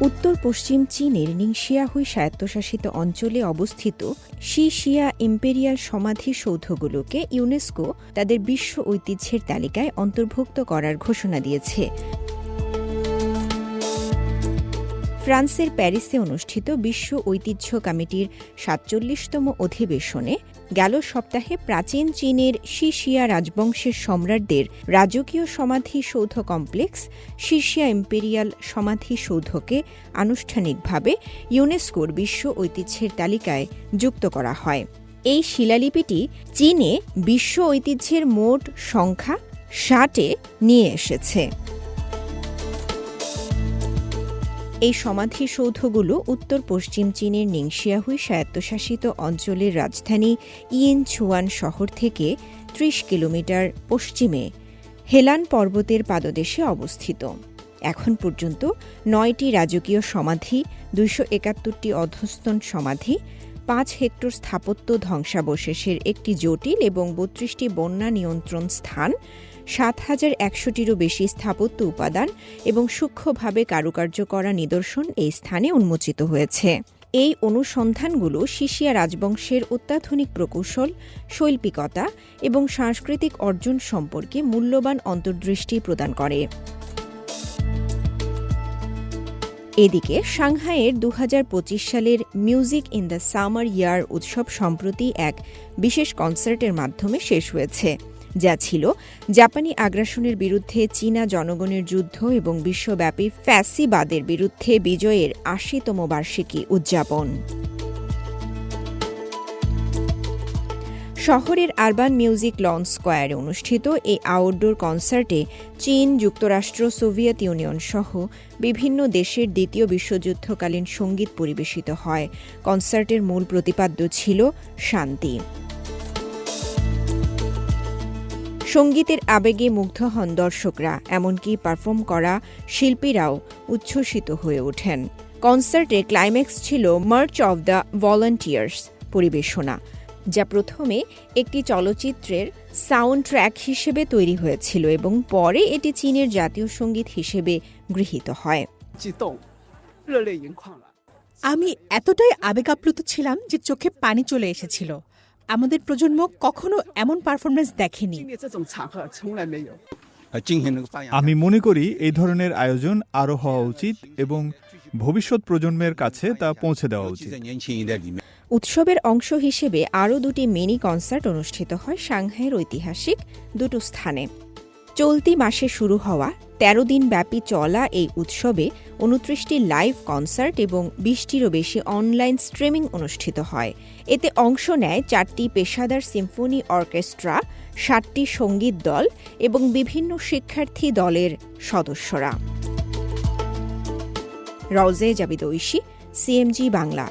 উত্তর পশ্চিম চীনের নিংশিয়াহুই স্বায়ত্তশাসিত অঞ্চলে অবস্থিত শিশিয়া শিয়া ইম্পেরিয়াল সমাধিসৌধগুলোকে ইউনেস্কো তাদের বিশ্ব ঐতিহ্যের তালিকায় অন্তর্ভুক্ত করার ঘোষণা দিয়েছে। ফ্রান্সের প্যারিসে অনুষ্ঠিত বিশ্ব ঐতিহ্য কমিটির সাতচল্লিশতম অধিবেশনে গেল সপ্তাহে প্রাচীন চীনের শিশিয়া রাজবংশের সম্রাটদের রাজকীয় সমাধিসৌধ কমপ্লেক্স, শিশিয়া ইম্পেরিয়াল সমাধিসৌধকে আনুষ্ঠানিকভাবে ইউনেস্কোর বিশ্ব ঐতিহ্যের তালিকায় যুক্ত করা হয়। এই শিলালিপিটি চীনে বিশ্ব ঐতিহ্যের মোট সংখ্যা ষাটে নিয়ে এসেছে। এই সমাধিসৌধগুলো উত্তর পশ্চিম চীনের নিংশিয়াহুই স্বায়ত্তশাসিত অঞ্চলের রাজধানী ইয়েন ছুয়ান শহর থেকে ত্রিশ কিলোমিটার পশ্চিমে হেলান পর্বতের পাদদেশে অবস্থিত। এখন পর্যন্ত নয়টি রাজকীয় সমাধি, দুইশো একাত্তরটি অধস্তন সমাধি, পাঁচ হেক্টর স্থাপত্য ধ্বংসাবশেষের একটি জটিল এবং বত্রিশটি বন্যা নিয়ন্ত্রণ স্থান সাত হাজার একশোটিরও বেশি স্থাপত্য উপাদান এবং সূক্ষ্মভাবে কারুকার্য করা নিদর্শন এই স্থানে উন্মোচিত হয়েছে। এই অনুসন্ধানগুলো শিশিয়া রাজবংশের অত্যাধুনিক প্রকৌশল, শৈল্পিকতা এবং সাংস্কৃতিক অর্জন সম্পর্কে মূল্যবান অন্তর্দৃষ্টি প্রদান করে। এদিকে সাংহাইয়ের দু হাজার পঁচিশ সালের music in the summer air উৎসব সম্প্রতি এক বিশেষ কনসার্টের মাধ্যমে শেষ হয়েছে। যা ছিল জাপানি আগ্রাসনের বিরুদ্ধে চীনা জনগণের যুদ্ধ এবং বিশ্বব্যাপী ফ্যাসিবাদের বিরুদ্ধে বিজয়ের আশিতম বার্ষিকী উদযাপন। শহরের আরবান মিউজিক লন স্কোয়ারে অনুষ্ঠিত এই আউটডোর কনসার্টে চীন, যুক্তরাষ্ট্র, সোভিয়েত ইউনিয়ন সহ বিভিন্ন দেশের দ্বিতীয় বিশ্বযুদ্ধকালীন সংগীত পরিবেশিত হয়। কনসার্টের মূল প্রতিপাদ্য ছিল শান্তি। সঙ্গীতের আবেগে মুগ্ধ হন দর্শকরা, এমনকি পারফর্ম করা শিল্পীরাও উচ্ছ্বসিত হয়ে ওঠেন। কনসার্টে ক্লাইম্যাক্স ছিল মার্চ অব দ্য ভলান্টিয়ার্স পরিবেশনা, যা প্রথমে একটি চলচ্চিত্রের সাউন্ড ট্র্যাক হিসেবে তৈরি হয়েছিল এবং পরে এটি চীনের জাতীয় সংগীত হিসেবে গৃহীত হয়। আমি এতটাই আবেগাপ্লুত ছিলাম যে চোখে পানি চলে এসেছিল। আমাদের প্রজন্ম কখনো এমন পারফরমেন্স দেখেনি। আমি মনে করি এই ধরনের আয়োজন আরও হওয়া উচিত এবং ভবিষ্যৎ প্রজন্মের কাছে তা পৌঁছে দেওয়া উচিত। উৎসবের অংশ হিসেবে আরও দুটি মিনি কনসার্ট অনুষ্ঠিত হয় সাংহাইয়ের ঐতিহাসিক দুটো স্থানে। চলতি মাসে শুরু হওয়া তেরো দিন ব্যাপী চলা এই উৎসবে উনত্রিশটি লাইভ কনসার্ট এবং বিশটিরও বেশি অনলাইন স্ট্রিমিং অনুষ্ঠিত হয়। এতে অংশ নেয় চারটি পেশাদার সিম্ফনি অর্কেস্ট্রা সাতটি সংগীত দল এবং বিভিন্ন শিক্ষার্থী দলের সদস্যরা। রওজে জাবিদ ঐশী সিএমজি বাংলা।